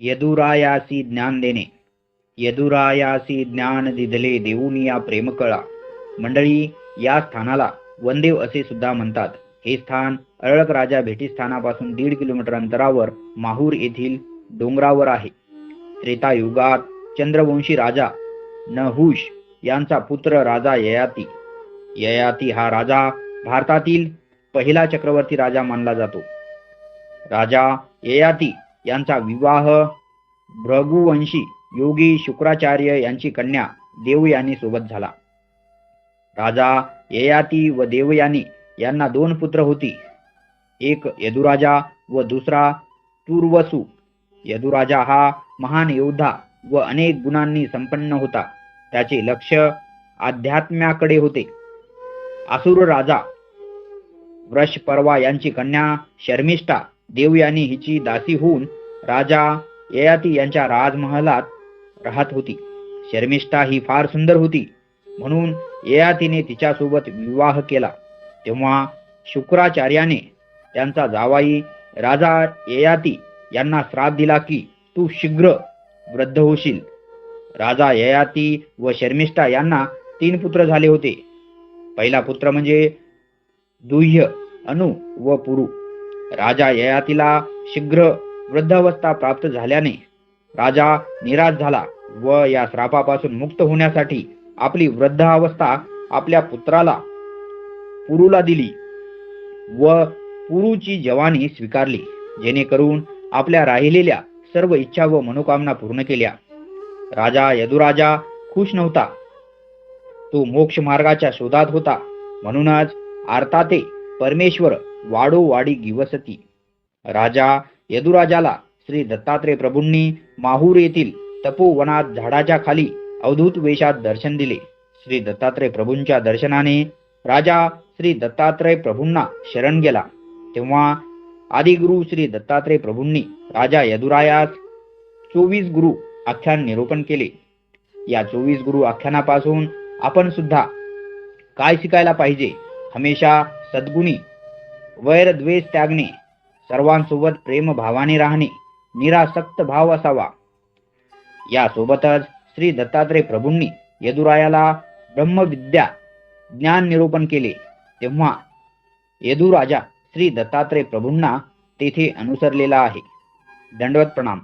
यदुरायासी ज्ञान देणे. यदुरायासी ज्ञान दिधले देऊनिया प्रेमकळा. मंडळी या स्थानाला वनदेव असे सुद्धा म्हणतात. हे स्थान अरळक राजा भेटीस्थानापासून दीड किलोमीटर अंतरावर माहूर येथील डोंगरावर आहे. त्रेतायुगात चंद्रवंशी राजा नहुष यांचा पुत्र राजा ययाती. ययाती हा राजा भारतातील पहिला चक्रवर्ती राजा मानला जातो. राजा ययाती यांचा विवाह भृगुवंशी योगी शुक्राचार्य यांची कन्या देवयानी सोबत झाला. राजा ययाती व देवयानी यांना दोन पुत्र होती. एक यदुराजा व दुसरा तुर्वसू. यदुराजा हा महान योद्धा व अनेक गुणांनी संपन्न होता. त्याचे लक्ष अध्यात्म्याकडे होते. असुर राजा वृषपर्वा यांची कन्या शर्मिष्ठा देवयानी हिची दासी होऊन राजा ययाती यांच्या राजमहालात राहत होती. शर्मिष्ठा ही फार सुंदर होती. म्हणून ययातीने तिच्यासोबत विवाह केला. तेव्हा शुक्राचार्याने त्यांचा जावाई राजा ययाती यांना श्राप दिला की तू शीघ्र वृद्ध होशील. राजा ययाती व शर्मिष्ठा यांना तीन पुत्र झाले होते. पहिला पुत्र म्हणजे दुह्य अनु व पुरु. राजा ययातीला शीघ्र वृद्धावस्था प्राप्त झाल्याने राजा निराश झाला व या श्रापापासून मुक्त होण्यासाठी आपली वृद्धावस्था आपल्या पुत्राला पुरुला दिली व पुरुची जवानी स्वीकारली जेणेकरून आपल्या राहिलेल्या सर्व इच्छा व मनोकामना पूर्ण केल्या. राजा यदुराजा खुश नव्हता. तो मोक्ष मार्गाच्या शोधात होता. म्हणूनच आर्ताते परमेश्वर वाडो वाडी गिवसती. राजा यदुराजाला श्री दत्तात्रय प्रभूंनी माहूर येथील तपोवनात झाडाच्या खाली अवधूत वेशात दर्शन दिले. श्री दत्तात्रय प्रभूंच्या दर्शनाने राजा श्री दत्तात्रय प्रभूंना शरण गेला. तेव्हा आदिगुरु श्री दत्तात्रय प्रभूंनी राजा यदुरायास चोवीस गुरु आख्यान निरूपण केले. या चोवीस गुरु आख्यानापासून आपण सुद्धा काय शिकायला पाहिजे? हमेशा सद्गुणी वैर द्वेष त्यागणे सर्वांसोबत प्रेमभावाने राहणे निरासक्त भाव असावा. यासोबतच श्री दत्तात्रय प्रभूंनी यदुरायाला ब्रह्मविद्या ज्ञान निरूपण केले. तेव्हा यदुराजा श्री दत्तात्रय प्रभूंना तेथे अनुसरलेला आहे. दंडवत प्रणाम.